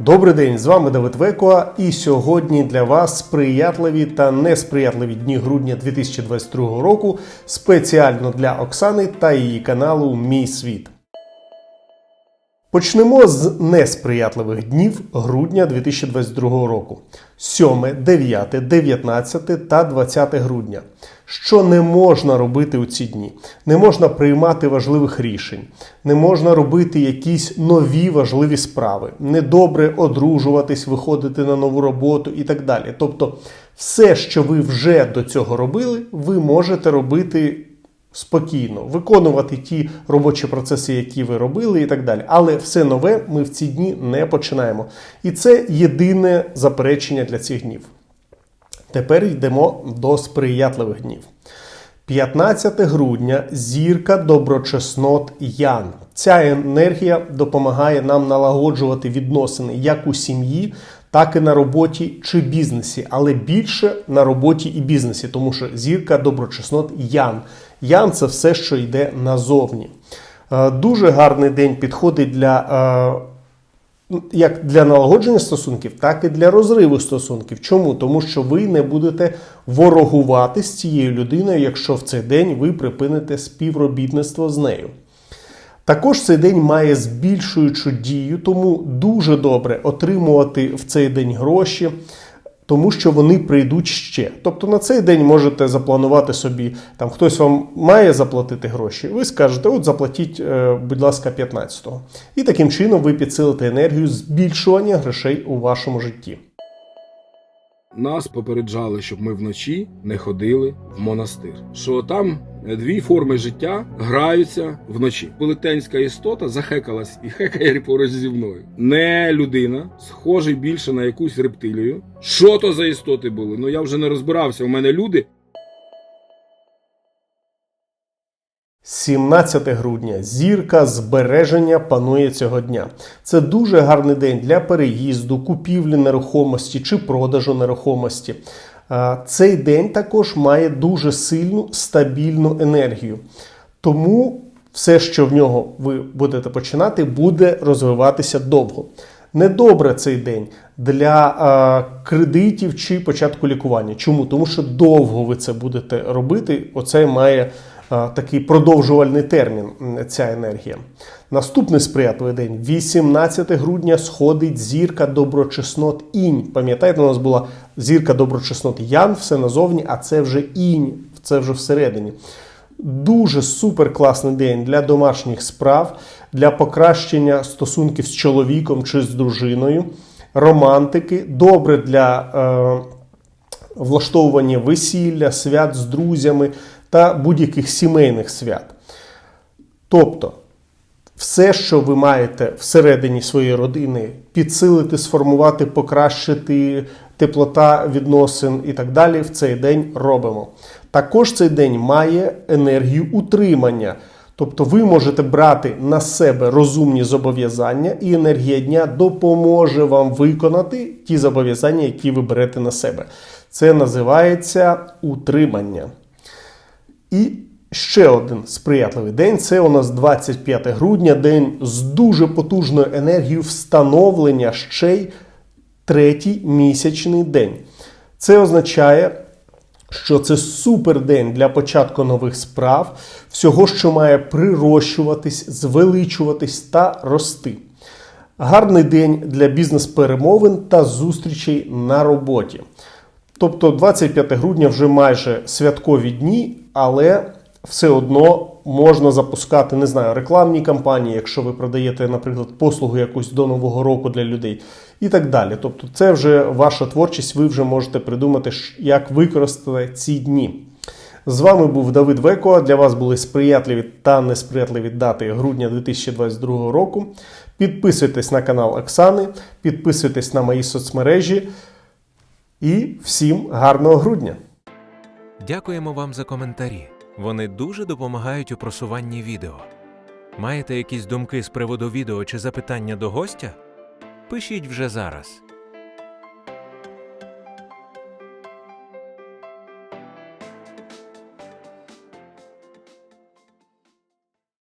Добрий день, з вами Давид Векоа, і сьогодні для вас сприятливі та несприятливі дні грудня 2022 року спеціально для Оксани та її каналу Мій світ. Почнемо з несприятливих днів грудня 2022 року: 7, 9, 19 та 20 грудня. Що не можна робити у ці дні? Не можна приймати важливих рішень, не можна робити якісь нові важливі справи, недобре одружуватись, виходити на нову роботу і так далі. Тобто, все, що ви вже до цього робили, ви можете робити спокійно, виконувати ті робочі процеси, які ви робили, і так далі. Але все нове ми в ці дні не починаємо. І це єдине заперечення для цих днів. Тепер йдемо до сприятливих днів. 15 грудня зірка доброчеснот Ян. Ця енергія допомагає нам налагоджувати відносини як у сім'ї, так і на роботі чи бізнесі, але більше на роботі і бізнесі, тому що зірка доброчеснот Ян. Ян це все, що йде назовні. Е, Дуже гарний день підходить для. Е, як для налагодження стосунків, так і для розриву стосунків. Чому? Тому що ви не будете ворогувати з цією людиною, якщо в цей день ви припините співробітництво з нею. Також цей день має збільшуючу дію, тому дуже добре отримувати в цей день гроші, тому що вони прийдуть ще. Тобто на цей день можете запланувати собі, там хтось вам має заплатити гроші, ви скажете, от заплатіть, е, будь ласка, 15-го. І таким чином ви підсилите енергію збільшування грошей у вашому житті. Нас попереджали, щоб ми вночі не ходили в монастир. Що там дві форми життя граються вночі. Велетенська істота захекалась і хекає поруч зі мною. Не людина, схожий більше на якусь рептилію. Що то за істоти були? Ну я вже не розбирався. У мене люди 17 грудня зірка збереження панує цього дня. Це дуже гарний день для переїзду, купівлі нерухомості чи продажу нерухомості. А, Цей день також має дуже сильну стабільну енергію. Тому все, що в нього ви будете починати, буде розвиватися довго. Недобре цей день для е, кредитів чи початку лікування. Чому? Тому що довго ви це будете робити. Оце має е, такий продовжувальний термін. Ця енергія. Наступний сприятливий день, 18 грудня, сходить зірка доброчеснот інь. Пам'ятаєте, у нас була зірка доброчеснот Ян, все назовні, а це вже інь, це вже всередині. Дуже супер класний день для домашніх справ, для покращення стосунків з чоловіком чи з дружиною, романтики, добре для е, влаштовування весілля, свят з друзями та будь-яких сімейних свят. Тобто, все, що ви маєте всередині своєї родини, підсилити, сформувати, покращити теплота відносин і так далі, в цей день робимо. Також цей день має енергію утримання. Тобто ви можете брати на себе розумні зобов'язання, і енергія дня допоможе вам виконати ті зобов'язання, які ви берете на себе. Це називається утримання. І ще один сприятливий день це у нас 25 грудня, день з дуже потужною енергією встановлення ще й третій місячний день. Це означає, що це супер день для початку нових справ, всього, що має прирощуватись, звеличуватись та рости. Гарний день для бізнес-перемовин та зустрічей на роботі. Тобто 25 грудня вже майже святкові дні, але все одно можна запускати, не знаю, рекламні кампанії, якщо ви продаєте, наприклад, послугу якусь до Нового року для людей, і так далі. Тобто, це вже ваша творчість, ви вже можете придумати, як використати ці дні. З вами був Давид Веко. Для вас були сприятливі та несприятливі дати грудня 2022 року. Підписуйтесь на канал Оксани, підписуйтесь на мої соцмережі. І всім гарного грудня! Дякуємо вам за коментарі. Вони дуже допомагають у просуванні відео. Маєте якісь думки з приводу відео чи запитання до гостя? Пишіть вже зараз.